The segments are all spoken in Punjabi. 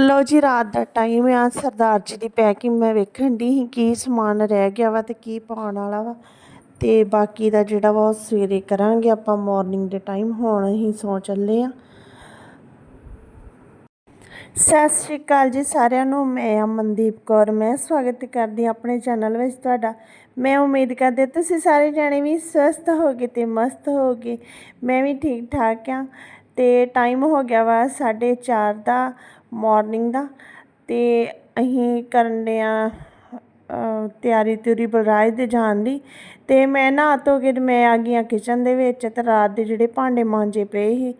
ਲਓ ਜੀ, ਰਾਤ ਦਾ ਟਾਈਮ ਆ। ਸਰਦਾਰ ਜੀ ਦੀ ਪੈਕਿੰਗ ਮੈਂ ਵੇਖਣ ਦੀ ਸੀ ਕੀ ਸਮਾਨ ਰਹਿ ਗਿਆ ਵਾ ਤੇ ਕੀ ਪਾਉਣ ਵਾਲਾ ਵਾ। ਤੇ ਬਾਕੀ ਦਾ ਜਿਹੜਾ ਵਾ ਉਹ ਸਵੇਰੇ ਕਰਾਂਗੇ ਆਪਾਂ। ਮਾਰਨਿੰਗ ਦੇ ਟਾਈਮ ਹੁਣ ਹੀ ਸੌ ਚੱਲੇ ਆ। ਸਤਿ ਸ਼੍ਰੀ ਅਕਾਲ ਜੀ ਸਾਰਿਆਂ ਨੂੰ। ਮੈਂ ਅਮਨਦੀਪ ਕੌਰ। ਮੈਂ ਸਵਾਗਤ ਕਰਦੀ ਹਾਂ ਆਪਣੇ ਚੈਨਲ ਵਿੱਚ ਤੁਹਾਡਾ। ਮੈਂ ਉਮੀਦ ਕਰਦੀ ਤੁਸੀਂ ਸਾਰੇ ਜਾਣੇ ਵੀ ਸਵਸਥ ਹੋਗੇ ਤੇ ਮਸਤ ਹੋਗੇ। ਮੈਂ ਵੀ ਠੀਕ ਠਾਕ ਆ। ਤੇ ਟਾਈਮ ਹੋ ਗਿਆ ਵਾ 4:30 ਦਾ। ਮੋਰਨਿੰਗ ਦਾ। ਅਤੇ ਅਸੀਂ ਕਰਨ ਡੇ ਹਾਂ ਤਿਆਰੀ ਤਿਉਰੀ ਬਲਰਾਜ ਦੇ ਜਾਣ ਦੀ। ਅਤੇ ਮੈਂ ਨਹਾ ਧੋ ਕੇ ਮੈਂ ਆ ਗਈ ਹਾਂ ਕਿਚਨ ਦੇ ਵਿੱਚ ਤੇ ਰਾਤ ਦੇ ਜਿਹੜੇ ਭਾਂਡੇ ਮਾਂਜੇ ਪਏ ਸੀ,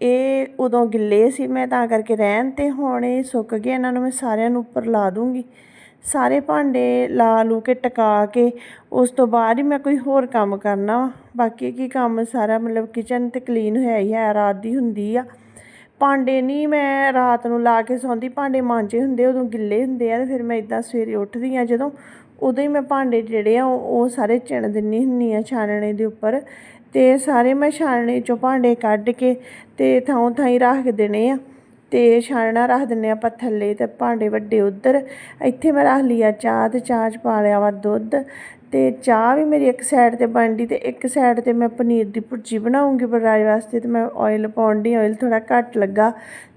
ਇਹ ਉਦੋਂ ਗਿੱਲੇ ਸੀ। ਮੈਂ ਤਾਂ ਕਰਕੇ ਰਹਿਣ ਤੇ ਹੁਣ ਇਹ ਸੁੱਕ ਗਏ, ਇਹਨਾਂ ਨੂੰ ਮੈਂ ਸਾਰਿਆਂ ਨੂੰ ਉੱਪਰ ਲਾ ਦੂੰਗੀ। ਸਾਰੇ ਭਾਂਡੇ ਲਾ ਲੂ ਕੇ, ਟਕਾ ਕੇ, ਉਸ ਤੋਂ ਬਾਅਦ ਹੀ ਮੈਂ ਕੋਈ ਹੋਰ ਕੰਮ ਕਰਨਾ ਵਾ। ਬਾਕੀ ਕੀ ਕੰਮ ਸਾਰਾ ਮਤਲਬ ਕਿਚਨ ਤੇ ਕਲੀਨ ਹੋਇਆ ਹੀ ਹੈ, ਰਾਤ ਦੀ ਹੁੰਦੀ ਆ। ਭਾਂਡੇ ਨਹੀਂ ਮੈਂ ਰਾਤ ਨੂੰ ਲਾ ਕੇ ਸੌਂਦੀ, ਭਾਂਡੇ ਮਾਂਜੇ ਹੁੰਦੇ ਉਦੋਂ ਗਿੱਲੇ ਹੁੰਦੇ ਆ ਤੇ ਫਿਰ ਮੈਂ ਇੱਦਾਂ ਸਵੇਰੇ ਉੱਠਦੀ ਹਾਂ ਜਦੋਂ, ਉਦੋਂ ਹੀ ਮੈਂ ਭਾਂਡੇ ਜਿਹੜੇ ਆ ਉਹ ਉਹ ਸਾਰੇ ਚਿਣ ਦਿੰਨੀ ਹੁੰਨੀ ਆ ਛਾਨਣੇ ਦੇ ਉੱਪਰ ਅਤੇ ਸਾਰੇ ਮੈਂ ਛਾਨਣੇ ਚੋਂ ਭਾਂਡੇ ਕੱਢ ਕੇ ਤੇ ਥਾਂ ਥਾਂ ਰੱਖ ਦੇਣੇ ਆ ਅਤੇ ਛਾਨਣਾ ਰੱਖ ਦਿੰਨੇ ਆਪਾਂ ਥੱਲੇ ਅਤੇ ਭਾਂਡੇ ਵੱਡੇ ਉੱਧਰ, ਇੱਥੇ ਮੈਂ ਰੱਖ ਲਈ ਆ ਚਾਹ ਤੇ ਚਾਹ 'ਚ ਪਾ ਲਿਆ ਵਾ ਦੁੱਧ ਤੇ ਚਾਹ ਵੀ ਮੇਰੀ ਇੱਕ ਸਾਈਡ ਤੇ ਬਣਦੀ ਤੇ ਇੱਕ ਸਾਈਡ ਤੇ ਮੈਂ ਪਨੀਰ ਦੀ ਭੁਰਜੀ ਬਣਾਉਂਗੀ ਬਰਾਈ ਵਾਸਤੇ ਤੇ ਮੈਂ ਆਇਲ ਪਾਉਣ ਦੀ ਆਇਲ ਥੋੜਾ ਘੱਟ ਲੱਗਾ,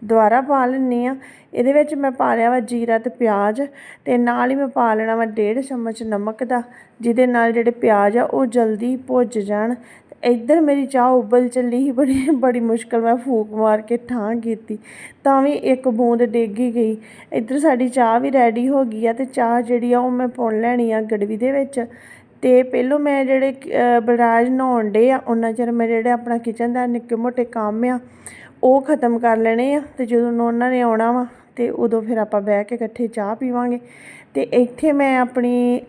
ਦੁਬਾਰਾ ਪਾ ਲੈਣੀ ਆ ਇਹਦੇ ਵਿੱਚ ਮੈਂ ਪਾ ਲਿਆ ਵਾ ਜੀਰਾ ਤੇ ਪਿਆਜ਼ ਤੇ ਨਾਲ ਹੀ ਮੈਂ ਪਾ ਲੈਣਾ ਵਾ ਡੇਢ ਚਮਚ ਨਮਕ ਦਾ, ਜਿਹਦੇ ਨਾਲ ਜਿਹੜੇ ਪਿਆਜ਼ ਆ ਉਹ ਜਲਦੀ ਭੁੱਜ ਜਾਣ ਇੱਧਰ ਮੇਰੀ ਚਾਹ ਉਬਲ ਚੱਲੀ ਸੀ, ਬੜੀ ਬੜੀ ਮੁਸ਼ਕਲ ਮੈਂ ਫੂਕ ਮਾਰ ਕੇ ਠਾਂ ਕੀਤੀ। ਤਾਂ ਵੀ ਇੱਕ ਬੂੰਦ ਡੇਗੀ ਗਈ। ਇੱਧਰ ਸਾਡੀ ਚਾਹ ਵੀ ਰੈਡੀ ਹੋ ਗਈ ਆ ਤੇ ਚਾਹ ਜਿਹੜੀ ਆ ਉਹ ਮੈਂ ਪੁਣ ਲੈਣੀ ਆ ਗੜਵੀ ਦੇ ਵਿੱਚ। ਤੇ ਪਹਿਲੋਂ ਮੈਂ ਜਿਹੜੇ ਬਰਾਜ ਨਹਾਉਣ ਡੇ ਆ ਉਹਨਾਂ ਚਿਰ ਮੈਂ ਜਿਹੜੇ ਆਪਣਾ ਕਿਚਨ ਦਾ ਨਿੱਕੇ ਮੋਟੇ ਕੰਮ ਆ, ਉਹ ਖਤਮ ਕਰ ਲੈਣੇ ਆ। ਤੇ ਜਦੋਂ ਉਹਨਾਂ ਨੇ ਆਉਣਾ ਵਾ, ਤੇ ਉਦੋਂ ਫਿਰ ਆਪਾਂ ਬਹਿ ਕੇ ਇਕੱਠੇ ਚਾਹ ਪੀਵਾਂਗੇ। ਤੇ ਇੱਥੇ ਮੈਂ ਆਪਣੀ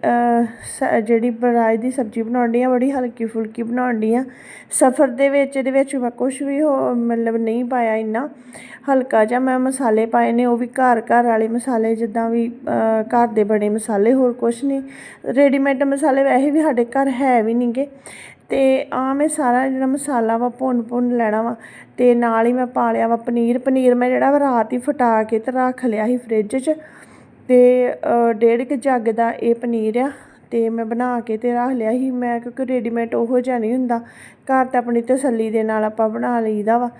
ਜਿਹੜੀ ਬਰਾਜ ਦੀ ਸਬਜ਼ੀ ਬਣਾਉਣ ਬਣਾਉਣੀ ਆ ਬੜੀ ਹਲਕੀ ਫੁਲਕੀ ਬਣਾਉਣ ਬਣਾਉਣੀ ਆ ਸਫ਼ਰ ਦੇ ਵਿੱਚ, ਇਹਦੇ ਵਿੱਚ ਮੈਂ ਕੁਝ ਵੀ ਹੋ, ਮਤਲਬ ਨਹੀਂ ਪਾਇਆ ਇੰਨਾ। ਹਲਕਾ ਜਿਹਾ ਮੈਂ ਮਸਾਲੇ ਪਾਏ ਨੇ, ਉਹ ਵੀ ਘਰ ਘਰ ਵਾਲੇ ਮਸਾਲੇ, ਜਿੱਦਾਂ ਵੀ ਘਰ ਦੇ ਬਣੇ ਮਸਾਲੇ, ਹੋਰ ਕੁਝ ਨਹੀਂ। ਰੈਡੀਮੇਡ ਮਸਾਲੇ ਵੈਸੇ ਵੀ ਸਾਡੇ ਘਰ ਹੈ ਵੀ ਨਹੀਂਗੇ ਤੇ ਆ ਮੈਂ ਸਾਰਾ ਜਿਹੜਾ ਮਸਾਲਾ ਵਾ, ਭੁੰਨ ਭੁੰਨ ਲੈਣਾ ਵਾ। ਤੇ ਨਾਲ ਹੀ ਮੈਂ ਪਾ ਲਿਆ ਵਾ ਪਨੀਰ। ਪਨੀਰ ਮੈਂ ਜਿਹੜਾ ਵਾ ਰਾਤ ਹੀ ਫਟਾ ਕੇ ਤੇ ਰੱਖ ਲਿਆ ਸੀ ਫ੍ਰਿਜ 'ਚ। ਅਤੇ ਡੇਢ ਕੁ ਜੱਗ ਦਾ ਇਹ ਪਨੀਰ ਆ ਅਤੇ ਮੈਂ ਬਣਾ ਕੇ ਤਾਂ ਰੱਖ ਲਿਆ ਸੀ। ਮੈਂ ਕਿਉਂਕਿ ਰੈਡੀਮੇਡ ਉਹੋ ਜਿਹਾ ਨਹੀਂ ਹੁੰਦਾ। ਘਰ ਤਾਂ ਆਪਣੀ ਤਸੱਲੀ ਦੇ ਨਾਲ ਆਪਾਂ ਬਣਾ ਲਈਦਾ ਵਾ।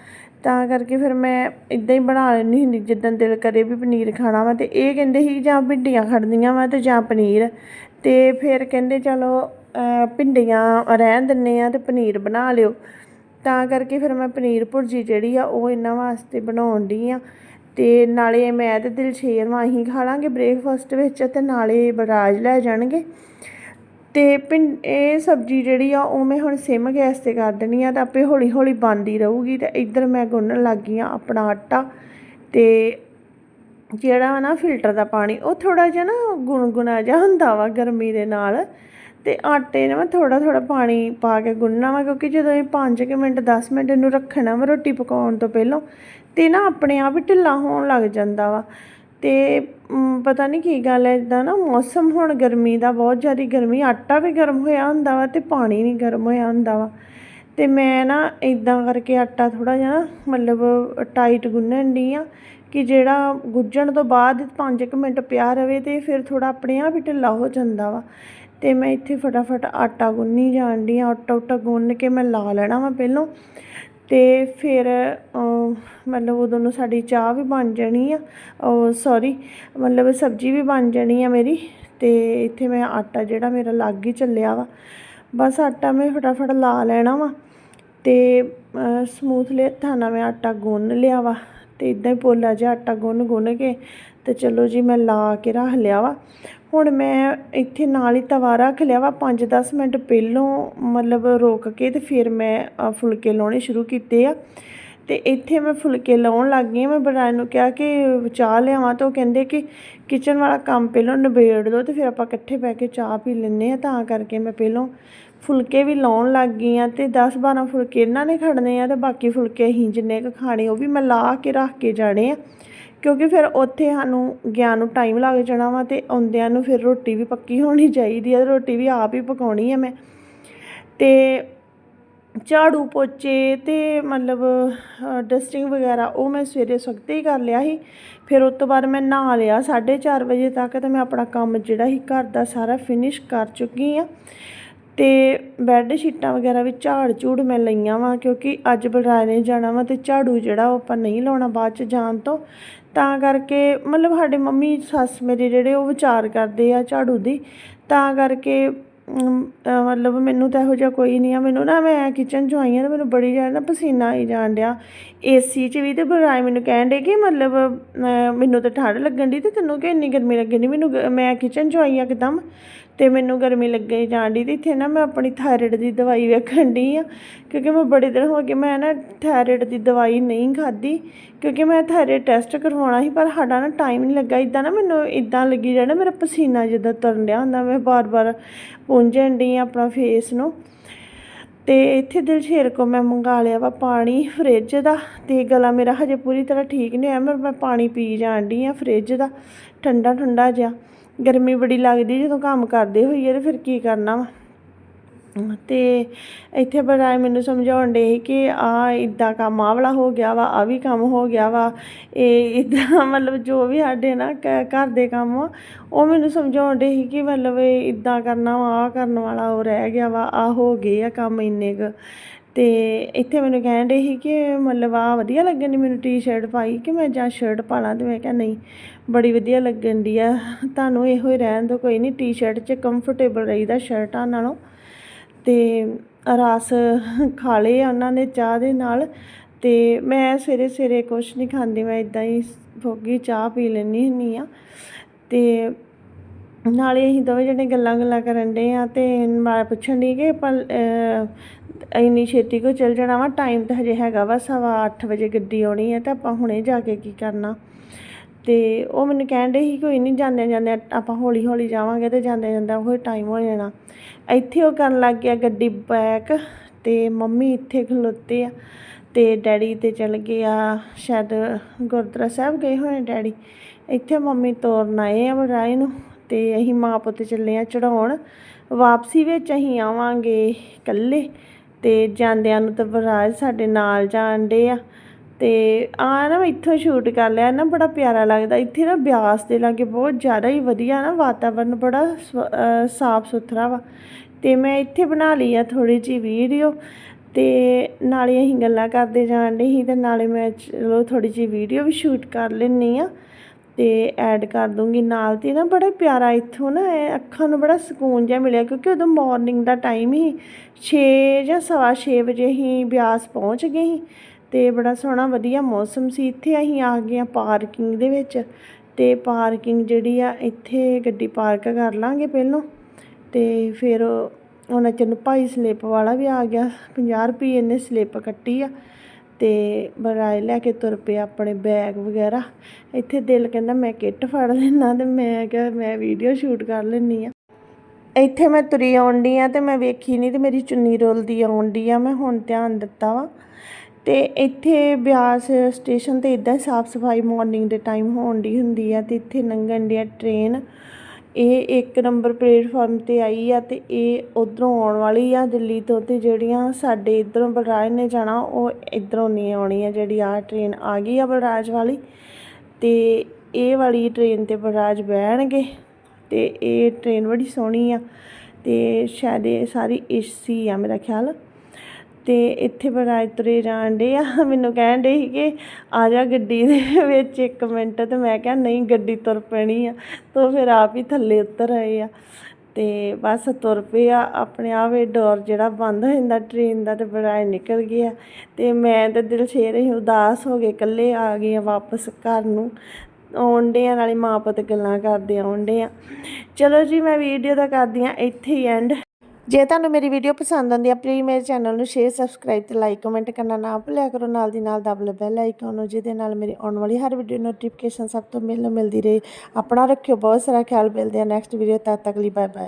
ਤਾਂ ਕਰਕੇ ਫਿਰ ਮੈਂ ਇਦਾਂ ਹੀ ਬਣਾ ਲੈਂਦੀ ਹੁੰਦੀ ਜਿੱਦਾਂ ਦਿਲ ਕਰੇ ਵੀ ਪਨੀਰ ਖਾਣਾ ਵਾ। ਅਤੇ ਇਹ ਕਹਿੰਦੇ ਸੀ ਜਾਂ ਭਿੰਡੀਆਂ ਖੜਦੀਆਂ ਵਾ ਅਤੇ ਜਾਂ ਪਨੀਰ। ਅਤੇ ਫਿਰ ਕਹਿੰਦੇ ਚਲੋ ਭਿੰਡੀਆਂ ਰਹਿਣ ਦਿੰਦੇ ਆ ਅਤੇ ਪਨੀਰ ਬਣਾ ਲਿਓ। ਤਾਂ ਕਰਕੇ ਫਿਰ ਮੈਂ ਪਨੀਰ ਭੁਰਜੀ ਜਿਹੜੀ ਆ ਉਹ ਇਹਨਾਂ ਵਾਸਤੇ ਬਣਾਉਣ ਦੀ ਆ। ਅਤੇ ਨਾਲੇ ਮੈਂ ਤੇ ਦਿਲਸ਼ੇਰ ਵਾਂ ਅਸੀਂ ਖਾ ਲਾਂਗੇ ਬ੍ਰੇਕਫਾਸਟ ਵਿੱਚ ਅਤੇ ਨਾਲੇ ਬਰਾਜ ਲੈ ਜਾਣਗੇ। ਅਤੇ ਪਿੰ, ਇਹ ਸਬਜ਼ੀ ਜਿਹੜੀ ਆ ਉਹ ਮੈਂ ਹੁਣ ਸਿਮ ਗੈਸ ਤੇ ਕਰ ਦੇਣੀ ਆ ਤਾਂ ਆਪੇ ਹੌਲੀ ਹੌਲੀ ਬਣਦੀ ਰਹੂਗੀ ਅਤੇ ਇੱਧਰ ਮੈਂ ਗੁੰਨਣ ਲੱਗ ਗਈ ਆ ਆਪਣਾ ਆਟਾ ਅਤੇ ਜਿਹੜਾ ਨਾ ਫਿਲਟਰ ਦਾ ਪਾਣੀ ਉਹ ਥੋੜਾ ਜਿਹਾ ਨਾ ਗੁਣਗੁਣਾ ਜਿਹਾ ਹੁੰਦਾ ਵਾ ਗਰਮੀ ਦੇ ਨਾਲ ਤੇ ਆਟੇ ਨੇ ਮੈਂ ਥੋੜਾ ਥੋੜਾ ਪਾਣੀ ਪਾ ਕੇ ਗੁੰਨਣਾ ਵਾ ਕਿਉਂਕਿ ਜਦੋਂ ਇਹ 5 ਮਿੰਟ 10 ਮਿੰਟ ਇਹਨੂੰ ਰੱਖਣਾ ਵਾ ਰੋਟੀ ਪਕਾਉਣ ਤੋਂ ਪਹਿਲਾਂ ਅਤੇ ਨਾ ਆਪਣੇ ਆਪ ਹੀ ਢਿੱਲਾ ਹੋਣ ਲੱਗ ਜਾਂਦਾ ਵਾ। ਅਤੇ ਪਤਾ ਨਹੀਂ ਕੀ ਗੱਲ ਹੈ ਇੱਦਾਂ ਨਾ ਮੌਸਮ ਹੁਣ ਗਰਮੀ ਦਾ ਬਹੁਤ ਜ਼ਿਆਦਾ ਗਰਮੀ, ਆਟਾ ਵੀ ਗਰਮ ਹੋਇਆ ਹੁੰਦਾ ਵਾ ਅਤੇ ਪਾਣੀ ਵੀ ਗਰਮ ਹੋਇਆ ਹੁੰਦਾ ਵਾ। ਅਤੇ ਮੈਂ ਨਾ ਇੱਦਾਂ ਕਰਕੇ ਆਟਾ ਥੋੜ੍ਹਾ ਜਿਹਾ ਨਾ ਮਤਲਬ ਟਾਈਟ ਗੁੰਨਣ ਦੀ ਆ ਕਿ ਜਿਹੜਾ ਗੁੱਝਣ ਤੋਂ ਬਾਅਦ ਪੰਜ ਕੁ ਮਿੰਟ ਪਿਆ ਰਵੇ ਅਤੇ ਫਿਰ ਥੋੜ੍ਹਾ ਆਪਣੇ ਆਪ ਹੀ ਢਿੱਲਾ ਹੋ ਜਾਂਦਾ ਵਾ। ਅਤੇ ਮੈਂ ਇੱਥੇ ਫਟਾਫਟ ਆਟਾ ਗੁੰਨੀ ਜਾਣ ਦੀ ਆ ਆਟਾ ਉਟਾ ਗੁੰਨ ਕੇ ਮੈਂ ਲਾ ਲੈਣਾ ਵਾ ਪਹਿਲੋਂ। ਅਤੇ ਫਿਰ ਮਤਲਬ ਉਦੋਂ ਨੂੰ ਸਾਡੀ ਚਾਹ ਵੀ ਬਣ ਜਾਣੀ ਆ। ਉਹ ਸੋਰੀ ਮਤਲਬ ਸਬਜ਼ੀ ਵੀ ਬਣ ਜਾਣੀ ਆ ਮੇਰੀ ਅਤੇ ਇੱਥੇ ਮੈਂ ਆਟਾ ਜਿਹੜਾ ਮੇਰਾ ਲੱਗ ਹੀ ਚੱਲਿਆ ਵਾ। ਬਸ ਆਟਾ ਮੈਂ ਫਟਾਫਟ ਲਾ ਲੈਣਾ ਵਾ ਅਤੇ ਸਮੂਥਲੇ ਹੱਥਾਂ ਨਾਲ ਮੈਂ ਆਟਾ ਗੁੰਨ ਲਿਆ ਵਾ ਅਤੇ ਇਦਾਂ ਹੀ ਪੋਲਾ ਜਿਹਾ ਆਟਾ ਗੁੰਨ ਗੁੰਨ ਕੇ ਤੇ ਚਲੋ ਜੀ ਮੈਂ ਲਾ ਕੇ ਰੱਖ ਲਿਆ ਵਾ। ਹੁਣ ਮੈਂ ਇੱਥੇ ਨਾਲ ਹੀ ਤਵਾ ਰੱਖ ਲਿਆ ਵਾ 5-10 ਮਿੰਟ ਪਹਿਲੋਂ ਮਤਲਬ ਰੋਕ ਕੇ ਤੇ ਫਿਰ ਮੈਂ ਫੁਲਕੇ ਲਾਉਣੇ ਸ਼ੁਰੂ ਕੀਤੇ ਆ। ਤੇ ਇੱਥੇ ਮੈਂ ਫੁਲਕੇ ਲਾਉਣ ਲੱਗ ਗਈ ਮੈਂ ਬਰਾਨ ਨੂੰ ਕਿਹਾ ਕਿ ਚਾਹ ਲਿਆਵਾਂ ਤਾਂ ਉਹ ਕਹਿੰਦੇ ਕਿ ਕਿਚਨ ਵਾਲਾ ਕੰਮ ਪਹਿਲਾਂ ਨਿਬੇੜ ਲਓ ਤੇ ਫਿਰ ਆਪਾਂ ਇਕੱਠੇ ਬਹਿ ਕੇ ਚਾਹ ਪੀ ਲੈਂਦੇ ਆ ਤਾਂ ਕਰਕੇ ਮੈਂ ਪਹਿਲਾਂ ਫੁਲਕੇ ਵੀ ਲਾਉਣ ਲੱਗ ਗਈ ਆ ਤੇ 10-12 ਫੁਲਕੇ ਇਹਨਾਂ ਨੇ ਖੜਨੇ ਆ ਤੇ ਬਾਕੀ ਫੁਲਕੇ ਅਸੀਂ ਜਿੰਨੇ ਕੁ ਖਾਣੇ ਉਹ ਵੀ ਮੈਂ ਲਾ ਕੇ ਰੱਖ ਕੇ ਜਾਣੇ ਆ। ਕਿਉਂਕਿ ਫਿਰ ਉੱਥੇ ਸਾਨੂੰ ਗਿਆ ਨੂੰ ਟਾਈਮ ਲੱਗ ਜਾਣਾ ਵਾ ਅਤੇ ਆਉਂਦਿਆਂ ਨੂੰ ਫਿਰ ਰੋਟੀ ਵੀ ਪੱਕੀ ਹੋਣੀ ਚਾਹੀਦੀ ਹੈ ਰੋਟੀ ਵੀ ਆਪ ਹੀ ਪਕਾਉਣੀ ਆ ਮੈਂ। ਅਤੇ ਝਾੜੂ ਪੋਚੇ ਅਤੇ ਮਤਲਬ ਡਸਟਿੰਗ ਵਗੈਰਾ ਉਹ ਮੈਂ ਸਵੇਰੇ ਸਵਖਤੇ ਹੀ ਕਰ ਲਿਆ ਸੀ। ਫਿਰ ਉਸ ਤੋਂ ਬਾਅਦ ਮੈਂ ਨਹਾ ਲਿਆ 4:30 ਵਜੇ ਤੱਕ ਤੇ ਮੈਂ ਆਪਣਾ ਕੰਮ ਜਿਹੜਾ ਸੀ ਘਰ ਦਾ ਸਾਰਾ ਫਿਨਿਸ਼ ਕਰ ਚੁੱਕੀ ਆ। ਤੇ ਬੈੱਡ ਸ਼ੀਟਾਂ ਵਗੈਰਾ ਵੀ ਝਾੜ ਝੂੜ ਮੈਂ ਲਈਆਂ ਵਾਂ ਕਿਉਂਕਿ ਅੱਜ ਬਲਰਾਜ ਨੇ ਜਾਣਾ ਵਾ ਤੇ ਝਾੜੂ ਜਿਹੜਾ ਉਹ ਆਪਾਂ ਨਹੀਂ ਲਾਉਣਾ ਬਾਅਦ ਚ ਜਾਣ ਤੋਂ। ਤਾਂ ਕਰਕੇ ਮਤਲਬ ਸਾਡੇ ਮੰਮੀ, ਸੱਸ ਮੇਰੇ ਜਿਹੜੇ ਉਹ ਵਿਚਾਰ ਕਰਦੇ ਆ ਝਾੜੂ ਦੀ, ਤਾਂ ਕਰਕੇ ਮਤਲਬ ਮੈਨੂੰ ਤਾਂ ਇਹੋ ਜਿਹਾ ਕੋਈ ਨਹੀਂ ਆ। ਮੈਨੂੰ ਨਾ ਮੈਂ ਕਿਚਨ 'ਚੋਂ ਆਈ ਹਾਂ ਤਾਂ ਮੈਨੂੰ ਬੜੀ ਜ਼ਿਆਦਾ ਨਾ ਪਸੀਨਾ ਆਈ ਜਾਣ ਡਿਆ। ਏਸੀ 'ਚ ਵੀ ਤੇ ਬਰਾਏ ਮੈਨੂੰ ਕਹਿਣ ਡੇ ਕਿ ਮਤਲਬ ਮੈਨੂੰ ਤਾਂ ਠੰਡ ਲੱਗਣ ਦੀ ਤੇ ਤੈਨੂੰ ਕਿ ਇੰਨੀ ਗਰਮੀ ਲੱਗਣ? ਦੀ ਮੈਨੂੰ ਮੈਂ ਕਿਚਨ 'ਚੋਂ ਆਈ ਹਾਂ ਇੱਕਦਮ। ਤੇ ਮੈਨੂੰ ਗਰਮੀ ਲੱਗੇ ਜਾਣ ਦੀ ਤੇ ਇੱਥੇ ਨਾ ਮੈਂ ਆਪਣੀ ਥਾਇਰਾਇਡ ਦੀ ਦਵਾਈ ਵੇਖਣ ਦੀ ਆ, ਕਿਉਂਕਿ ਮੈਂ ਬੜੇ ਦਿਨ ਹੋ ਗਏ ਮੈਂ ਨਾ ਥਾਇਰਾਇਡ ਦੀ ਦਵਾਈ ਨਹੀਂ ਖਾਦੀ ਕਿਉਂਕਿ ਮੈਂ ਥਾਇਰਾਇਡ ਟੈਸਟ ਕਰਵਾਉਣਾ ਸੀ, ਪਰ ਸਾਡਾ ਨਾ ਟਾਈਮ ਨਹੀਂ ਲੱਗਾ ਇਦਾਂ ਨਾ ਮੈਨੂੰ ਇਦਾਂ ਲੱਗੀ ਜਾਣਾ ਮੇਰਾ ਪਸੀਨਾ ਜਿੱਦਾਂ ਤੁਰਨ ਰਿਹਾ ਹੁੰਦਾ, ਮੈਂ ਬਾਰ-ਬਾਰ ਪੂੰਝਣ ਡਈ ਆਪਣਾ ਫੇਸ ਨੂੰ। ਤੇ ਇੱਥੇ ਦਿਲਸ਼ੇਰ ਕੋ ਮੈਂ ਮੰਗਾ ਲਿਆ ਵਾ ਪਾਣੀ ਫ੍ਰਿਜ ਦਾ, ਤੇ ਗਲਾ ਮੇਰਾ ਹਜੇ ਪੂਰੀ ਤਰ੍ਹਾਂ ਠੀਕ ਨਹੀਂ ਹੋਇਆ, ਪਰ ਮੈਂ ਪਾਣੀ ਪੀ ਜਾਣ ਡਈ ਆ ਫ੍ਰਿਜ ਦਾ ਠੰਡਾ ਠੰਡਾ ਜਿਹਾ। ਗਰਮੀ ਬੜੀ ਲੱਗਦੀ ਜਦੋਂ ਕੰਮ ਕਰਦੇ ਹੋਈਏ ਤੇ ਫਿਰ ਕੀ ਕਰਨਾ ਵਾ? ਤੇ ਇੱਥੇ ਬਰਾਏ ਮੈਨੂੰ ਸਮਝਾਉਣ ਡੇ ਕਿ ਆ ਇਦਾਂ ਕੰਮ ਆਹ ਵਾਲਾ ਹੋ ਗਿਆ ਵਾ ਆ ਵੀ ਕੰਮ ਹੋ ਗਿਆ ਵਾ। ਇਹ ਇਦਾਂ ਮਤਲਬ ਜੋ ਵੀ ਸਾਡੇ ਨਾ ਕ- ਘਰ ਦੇ ਕੰਮ ਉਹ ਮੈਨੂੰ ਸਮਝਾਉਣ ਡੇ ਸੀ ਕਿ ਮਤਲਬ ਇਹ ਇਦਾਂ ਕਰਨਾ ਵਾ ਆ ਕਰਨ ਵਾਲਾ ਉਹ ਰਹਿ ਗਿਆ ਵਾ ਆ ਹੋ ਗਏ ਆ ਕੰਮ ਇੰਨੇ ਕੁ। ਤੇ ਇੱਥੇ ਮੈਨੂੰ ਕਹਿਣ ਡੇ ਸੀ ਕਿ ਮਤਲਬ ਆ ਵਧੀਆ ਲੱਗਣ ਦੀ ਮੈਨੂੰ ਟੀ-ਸ਼ਰਟ ਪਾਈ ਕਿ ਮੈਂ ਜਾਂ ਸ਼ਰਟ ਪਾ ਲਾਂ ਤੇ ਮੈਂ ਕਿਹਾ ਨਹੀਂ ਬੜੀ ਵਧੀਆ ਲੱਗਣ ਦੀ ਆ। ਤੁਹਾਨੂੰ ਇਹੋ ਹੀ ਰਹਿਣ ਦਿਓ, ਕੋਈ ਨਹੀਂ ਟੀ-ਸ਼ਰਟ 'ਚ ਕੰਫਰਟੇਬਲ ਰਹੀਦਾ ਸ਼ਰਟਾਂ ਨਾਲੋਂ। ਤੇ ਰਸ ਖਾ ਲਏ ਆ ਉਹਨਾਂ ਨੇ ਚਾਹ ਦੇ ਨਾਲ। ਤੇ ਮੈਂ ਸਵੇਰੇ ਸਵੇਰੇ ਕੁਛ ਨਹੀਂ ਖਾਂਦੀ, ਮੈਂ ਇਦਾਂ ਹੀ ਫੋਗੀ ਚਾਹ ਪੀ ਲੈਂਦੀ ਹੁੰਦੀ ਆ। ਤੇ ਨਾਲੇ ਅਸੀਂ ਦੋਵੇਂ ਜਣੇ ਗੱਲਾਂ ਗੱਲਾਂ ਕਰਨ ਦੇ ਆ ਤੇ ਮੈਂ ਪੁੱਛਣ ਦੀ ਕਿ ਆਪਾਂ ਇੰਨੀ ਛੇਤੀ ਕੋ ਚੱਲ ਜਾਣਾ ਵਾ? ਟਾਈਮ ਤਾਂ ਹਜੇ ਹੈਗਾ ਵਾ, ਸਵਾ ਅੱਠ ਵਜੇ ਗੱਡੀ ਆਉਣੀ ਹੈ ਤਾਂ ਆਪਾਂ ਹੁਣੇ ਜਾ ਕੇ ਕੀ ਕਰਨਾ? ਅਤੇ ਉਹ ਮੈਨੂੰ ਕਹਿਣ ਦੇ ਸੀ ਕੋਈ ਨਹੀਂ ਜਾਂਦਿਆਂ ਜਾਂਦਿਆਂ ਆਪਾਂ ਹੌਲੀ ਹੌਲੀ ਜਾਵਾਂਗੇ ਤੇ ਜਾਂਦਿਆਂ ਜਾਂਦਿਆਂ ਉਹ ਟਾਈਮ ਹੋ ਜਾਣਾ। ਇੱਥੇ ਉਹ ਕਰਨ ਲੱਗ ਗਿਆ ਗੱਡੀ ਬੈਕ ਅਤੇ ਮੰਮੀ ਇੱਥੇ ਖਲੋਤੇ ਆ ਅਤੇ ਡੈਡੀ ਤੇ ਚਲ ਗਏ ਆ, ਸ਼ਾਇਦ ਗੁਰਦੁਆਰਾ ਸਾਹਿਬ ਗਏ ਹੋਏ ਡੈਡੀ। ਇੱਥੇ ਮੰਮੀ ਤੋਰਨ ਆਏ ਆ ਬਰਾਏ ਨੂੰ ਅਤੇ ਅਸੀਂ ਮਾਂ ਪੁੱਤ ਚੱਲੇ ਆ ਚੜਾਉਣ। ਵਾਪਸੀ ਵਿੱਚ ਅਸੀਂ ਆਵਾਂਗੇ ਇਕੱਲੇ ਅਤੇ ਜਾਂਦਿਆਂ ਨੂੰ ਤਾਂ ਬਰਾਜ ਸਾਡੇ ਨਾਲ ਜਾਣ ਡੇ ਆ। ਅਤੇ ਆਹ ਨਾ ਮੈਂ ਇੱਥੋਂ ਸ਼ੂਟ ਕਰ ਲਿਆ ਨਾ ਬੜਾ ਪਿਆਰਾ ਲੱਗਦਾ। ਇੱਥੇ ਨਾ ਬਿਆਸ ਦੇ ਲਾਗੇ ਬਹੁਤ ਜ਼ਿਆਦਾ ਹੀ ਵਧੀਆ ਨਾ ਵਾਤਾਵਰਨ, ਬੜਾ ਸਵ- ਸਾਫ਼ ਸੁਥਰਾ ਵਾ। ਅਤੇ ਮੈਂ ਇੱਥੇ ਬਣਾ ਲਈ ਆ ਥੋੜ੍ਹੀ ਜਿਹੀ ਵੀਡੀਓ ਅਤੇ ਨਾਲੇ ਅਸੀਂ ਗੱਲਾਂ ਕਰਦੇ ਜਾਣ ਡੇ ਸੀ ਅਤੇ ਨਾਲੇ ਮੈਂ ਚਲੋ ਥੋੜ੍ਹੀ ਜਿਹੀ ਵੀਡੀਓ ਵੀ ਸ਼ੂਟ ਕਰ ਲੈਂਦੀ ਆ ਅਤੇ ਐਡ ਕਰ ਦੂੰਗੀ। ਨਾਲ ਤੇ ਨਾ ਬੜਾ ਪਿਆਰਾ ਇੱਥੋਂ ਨਾ ਅੱਖਾਂ ਨੂੰ ਬੜਾ ਸਕੂਨ ਜਿਹਾ ਮਿਲਿਆ, ਕਿਉਂਕਿ ਉਦੋਂ ਮਾਰਨਿੰਗ ਦਾ ਟਾਈਮ ਹੀ 6 ਜਾਂ ਸਵਾ ਛੇ ਵਜੇ ਹੀ ਬਿਆਸ ਪਹੁੰਚ ਗਏ ਸੀ ਤੇ ਬੜਾ ਸੋਹਣਾ ਵਧੀਆ ਮੌਸਮ ਸੀ। ਇੱਥੇ ਅਸੀਂ ਆ ਗਏ ਆ ਪਾਰਕਿੰਗ ਦੇ ਵਿੱਚ ਤੇ ਪਾਰਕਿੰਗ ਜਿਹੜੀ ਆ, ਇੱਥੇ ਗੱਡੀ ਪਾਰਕ ਕਰ ਲਾਂਗੇ ਪਹਿਲੋਂ ਤੇ ਫਿਰ ਉਹਨਾਂ ਚਿਰ ਭਾਈ ਸਲਿੱਪ ਵਾਲਾ ਵੀ ਆ ਗਿਆ 50 ਰੁਪਏ ਨੇ ਸਲਿੱਪ ਕੱਟੀ ਆ ਤੇ ਬਰਾਏ ਲੈ ਕੇ ਤੁਰ ਪਿਆ ਆਪਣੇ ਬੈਗ ਵਗੈਰਾ। ਇੱਥੇ ਦਿਲ ਕਹਿੰਦਾ ਮੈਂ ਕਿੱਟ ਫੜ ਲੈਣਾ ਤੇ ਮੈਂ ਕਿਹਾ ਮੈਂ ਵੀਡੀਓ ਸ਼ੂਟ ਕਰ ਲੈਣੀ ਆ। ਇੱਥੇ ਮੈਂ ਤੁਰੀ ਆਉਂਦੀ ਆ ਤੇ ਮੈਂ ਵੇਖੀ ਨਹੀਂ ਤੇ ਮੇਰੀ ਚੁੰਨੀ ਰੁਲਦੀ ਆਉਂਦੀ ਆ, ਮੈਂ ਹੁਣ ਧਿਆਨ ਦਿੱਤਾ ਵਾ। ਅਤੇ ਇੱਥੇ ਬਿਆਸ ਸਟੇਸ਼ਨ ਤੇ ਇਦਾਂ ਸਾਫ਼ ਸਫ਼ਾਈ ਮੋਰਨਿੰਗ ਦੇ ਟਾਈਮ ਹੋਣ ਦੀ ਹੁੰਦੀ ਆ ਅਤੇ ਇੱਥੇ ਲੰਘਣ ਦੀ ਆ ਟ੍ਰੇਨ ਇਹ ਇੱਕ ਨੰਬਰ ਪਲੇਟਫਾਰਮ ਤੇ ਆਈ ਆ ਅਤੇ ਇਹ ਉੱਧਰੋਂ ਆਉਣ ਵਾਲੀ ਆ ਦਿੱਲੀ ਤੋਂ ਅਤੇ ਜਿਹੜੀਆਂ ਸਾਡੇ ਇੱਧਰੋਂ ਬਲਰਾਜ ਨੇ ਜਾਣਾ, ਉਹ ਇੱਧਰੋਂ ਨਹੀਂ ਆਉਣੀ ਆ ਜਿਹੜੀ ਆਹ ਟ੍ਰੇਨ ਆ ਗਈ ਆ ਬਲਰਾਜ ਵਾਲੀ। ਅਤੇ ਇਹ ਵਾਲੀ ਟ੍ਰੇਨ ਤੇ ਬਲਰਾਜ ਬਹਿਣਗੇ ਅਤੇ ਇਹ ਟ੍ਰੇਨ ਬੜੀ ਸੋਹਣੀ ਆ ਅਤੇ ਸ਼ਾਇਦ ਇਹ ਸਾਰੀ ਏਸੀ ਆ ਮੇਰਾ ਖਿਆਲ। ਅਤੇ ਇੱਥੇ ਬਰਾਜ ਤੁਰੇ ਜਾਣ ਡੇ ਆ। ਮੈਨੂੰ ਕਹਿਣ ਡੇ ਸੀ ਕਿ ਆ ਜਾ ਗੱਡੀ ਦੇ ਵਿੱਚ ਇੱਕ ਮਿੰਟ। ਅਤੇ ਮੈਂ ਕਿਹਾ, ਨਹੀਂ, ਗੱਡੀ ਤੁਰ ਪੈਣੀ ਆ। ਤੋ ਫਿਰ ਆਪ ਹੀ ਥੱਲੇ ਉਤਰ ਆਏ ਆ। ਅਤੇ ਬਸ ਤੁਰ ਪਏ ਆ। ਆਪਣੇ ਆਪ ਇਹ ਡੋਰ ਜਿਹੜਾ ਬੰਦ ਹੋ ਜਾਂਦਾ ਟ੍ਰੇਨ ਦਾ ਅਤੇ ਬਰਾਜ ਨਿਕਲ ਗਿਆ। ਅਤੇ ਮੈਂ ਤਾਂ ਦਿਲ ਸ਼ੇਰ ਹੀ ਉਦਾਸ ਹੋ ਗਏ। ਇਕੱਲੇ ਆ ਗਏ ਆ ਵਾਪਸ ਘਰ ਨੂੰ। ਆਉਣ ਡੇ ਆ, ਨਾਲੇ ਮਾਂ ਪੁੱਤ ਗੱਲਾਂ ਕਰਦੇ ਆਉਣ ਡੇ ਆ। ਚਲੋ ਜੀ, ਮੈਂ ਵੀਡੀਓ ਦਾ ਕਰਦੀ ਆ। ਇੱਥੇ ਹੀ ਐਂਡ ਜੇ ਤੁਹਾਨੂੰ ਮੇਰੀ ਵੀਡੀਓ ਪਸੰਦ ਆਉਂਦੀ ਆ ਪਲੀਜ਼ ਮੇਰੇ ਚੈਨਲ ਨੂੰ ਸ਼ੇਅਰ ਸਬਸਕ੍ਰਾਈਬ ਤੇ ਲਾਈਕ ਕਮੈਂਟ ਕਰਨਾ ਨਾ ਭੁੱਲਿਆ ਕਰੋ। ਨਾਲ ਦੀ ਨਾਲ ਦਬ ਬੈਲ ਆਈਕਨ ਨੂੰ, ਜਿਹਦੇ ਨਾਲ ਮੇਰੀ ਆਉਣ ਵਾਲੀ ਹਰ ਵੀਡੀਓ ਨੋਟੀਫਿਕੇਸ਼ਨ ਸਭ ਤੋਂ ਪਹਿਲਾਂ ਮਿਲਦੀ ਰਹੇ। ਆਪਣਾ ਰੱਖਿਓ, ਬਹੁਤ ਸਾਰਾ ਖਿਆਲ ਮਿਲਦੇ ਆ ਨੈਕਸਟ ਵੀਡੀਓ ਤਦ ਤੱਕ ਲਈ ਬਾਏ ਬਾਏ